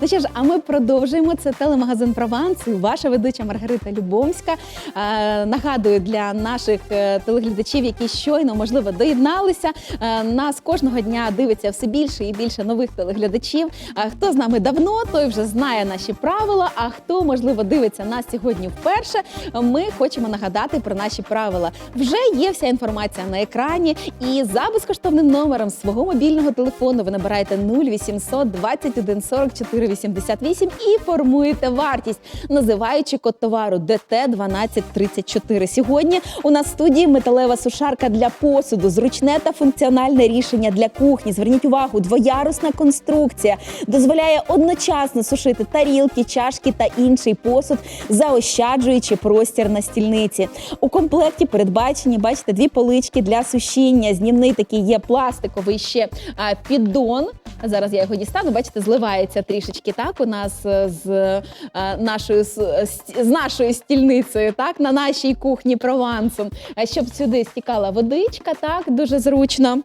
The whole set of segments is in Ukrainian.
Ну що ж, а ми продовжуємо. Це телемагазин Прованс. Ваша ведуча Маргарита Любомська. Е, нагадую для наших е, телеглядачів, які щойно можливо доєдналися. Е, нас кожного дня дивиться все більше і більше нових телеглядачів. А хто з нами давно, той вже знає наші правила. А хто можливо дивиться нас сьогодні вперше, ми хочемо нагадати про наші правила. Вже є вся інформація на екрані, і за безкоштовним номером свого мобільного телефону ви набираєте 0800 21 44 88 і формуєте вартість, називаючи код товару ДТ 1234. Сьогодні у нас в студії металева сушарка для посуду, зручне та функціональне рішення для кухні. Зверніть увагу, двоярусна конструкція дозволяє одночасно сушити тарілки, чашки та інший посуд, заощаджуючи простір на стільниці. У комплекті передбачені, бачите, дві полички для сушіння. Знімний такий є пластиковий ще піддон. Зараз я його дістану. Бачите, зливається трішечки так у нас е, з е, нашою з нашою стільницею, так на нашій кухні провансу, Е, щоб сюди стікала водичка, так дуже зручно.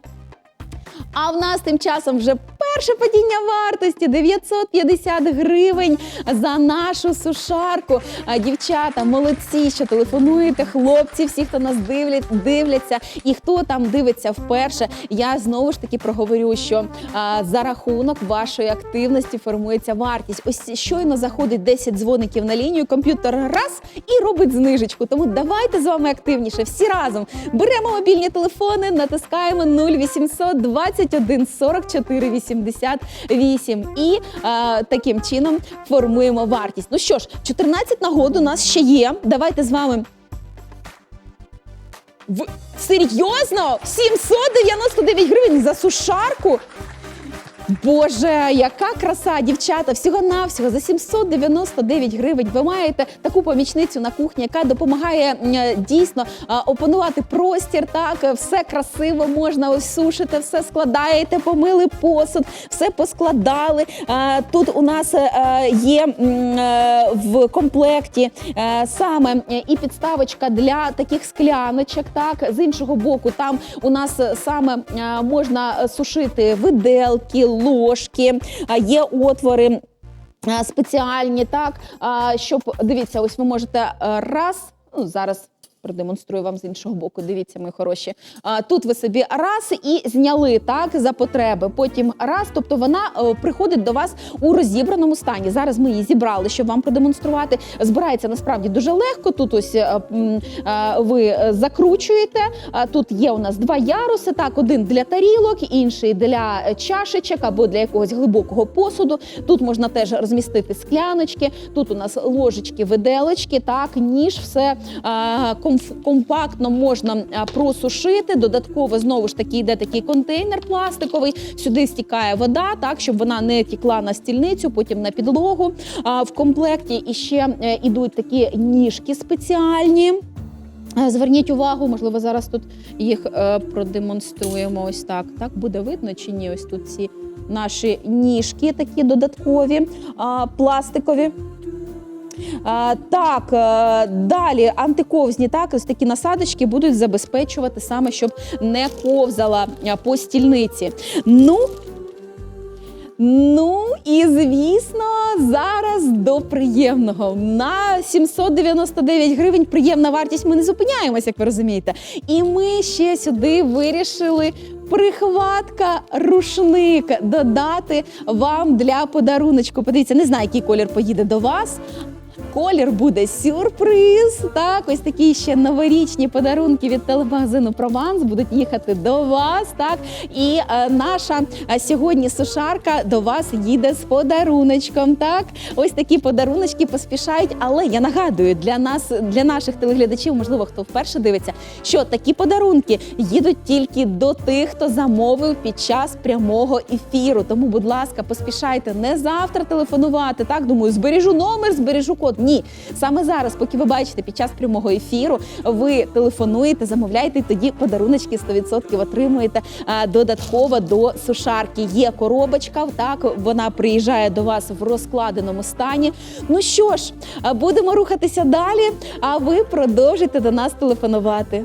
А в нас тим часом вже перше падіння вартості 950 гривень за нашу сушарку. А, Дівчата, молодці, що телефонуєте, хлопці, всі, хто нас дивлять, дивляться, і хто там дивиться вперше. Я знову ж таки проговорю, що а, за рахунок вашої активності формується вартість. Ось щойно заходить 10 дзвоників на лінію, комп'ютер раз і робить знижечку. Тому давайте з вами активніше. Всі разом беремо мобільні телефони, натискаємо 0800 21 44 88 і е, таким чином формуємо вартість. Ну що ж, 14 нагод у нас ще є. Давайте з вами. В... Серйозно? 799 гривень за сушарку? Боже, яка краса, дівчата! Всього навсього за 799 гривень. Ви маєте таку помічницю на кухні, яка допомагає е, дійсно опанувати простір. Так, все красиво можна ось сушити, все складаєте, помили посуд, все поскладали. Тут у нас е, є е, в комплекті е, саме е, і підставочка для таких скляночок. Так, з іншого боку, там у нас е, саме е, можна сушити виделки, ложки, є отвори. е, Спеціальні, так щоб дивіться, ось ви можете е, раз. Ну зараз продемонструю вам з іншого боку. Дивіться, мої хороші. А, тут ви собі раз і зняли так за потреби. Потім раз. Тобто вона е, приходить до вас у розібраному стані. Зараз ми її зібрали, щоб вам продемонструвати. Збирається насправді дуже легко. Тут ось е, е, ви закручуєте. А Тут є у нас два яруси. Так, один для тарілок, інший для чашечок або для якогось глибокого посуду. Тут можна теж розмістити скляночки. Тут у нас ложечки, виделочки, так, ніж, все е, комф- компактно можна е, просушити. Додатково знову ж таки йде такий контейнер пластиковий. Сюди стікає вода, так щоб вона не тікла на стільницю, потім на підлогу. А в комплекті іще е, ідуть такі ніжки спеціальні. Е, Зверніть увагу, можливо, зараз тут їх е, продемонструємо. Ось так. Так буде видно чи ні? Ось тут ці наші ніжки такі додаткові, пластикові. Так, е, далі антиковзні, так, ось такі насадочки будуть забезпечувати саме, щоб не ковзала е, по стільниці. Ну, Ну і звісно, зараз до приємного на 799 гривень приємна вартість. Ми не зупиняємося, як ви розумієте. І ми ще сюди вирішили. Прихватка, рушник додати вам для подаруночку. Подивіться, не знаю, який колір поїде до вас. Колір буде сюрприз. Так, ось такі ще новорічні подарунки від телемагазину Прованс будуть їхати до вас. Так, і е, наша е, сьогодні сушарка до вас їде з подаруночком. Так, ось такі подаруночки поспішають. Але я нагадую для нас, для наших телеглядачів, можливо, хто вперше дивиться, що такі подарунки їдуть тільки до тих, хто замовив під час прямого ефіру. Тому, будь ласка, поспішайте не завтра телефонувати. Так, думаю, збережу номер, збережу код. Ні, саме зараз, поки ви бачите під час прямого ефіру, ви телефонуєте, замовляєте, і тоді подаруночки 100% отримуєте додатково до сушарки. Є коробочка, так вона приїжджає до вас в розкладеному стані. Ну що ж, будемо рухатися далі. А ви продовжуйте до нас телефонувати.